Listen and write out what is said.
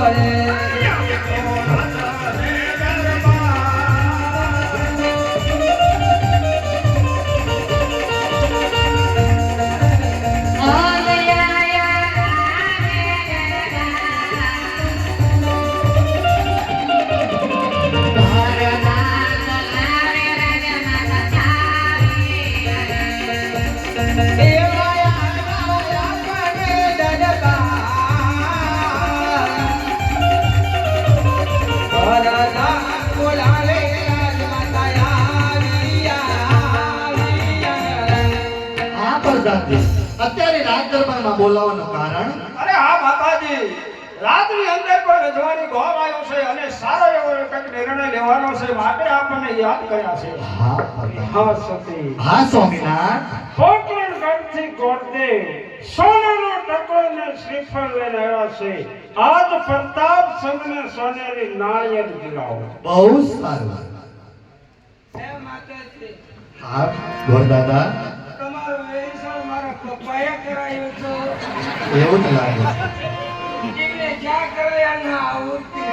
걸 પ્રધાનજી અત્યારે રાજ દરબારમાં બોલાવવાનું કારણ? અરે હા માતાજી. રાતની અંદર પણ રજવાની ઘોર આવ્યો છે અને સારો એવો કંઈક નિર્ણય લેવાનો છે માટે આપણને યાદ કર્યા છે. હા સતી. હા સ્વામિનાથ પોકરણગઢથી ગોરદેવ સોનાનો ટકો ને શ્રીફળ લઈને આવ્યા છે. આજ પ્રતાપ સંઘને સોનેરી નાળિયેર દિલાવો. બહુ સારું. હા ગોરદાદા તમારું વેસણ મારા પપ્પાએ એવું જ લાગે. એટલે જ્યાં કરાયા ના આવડતી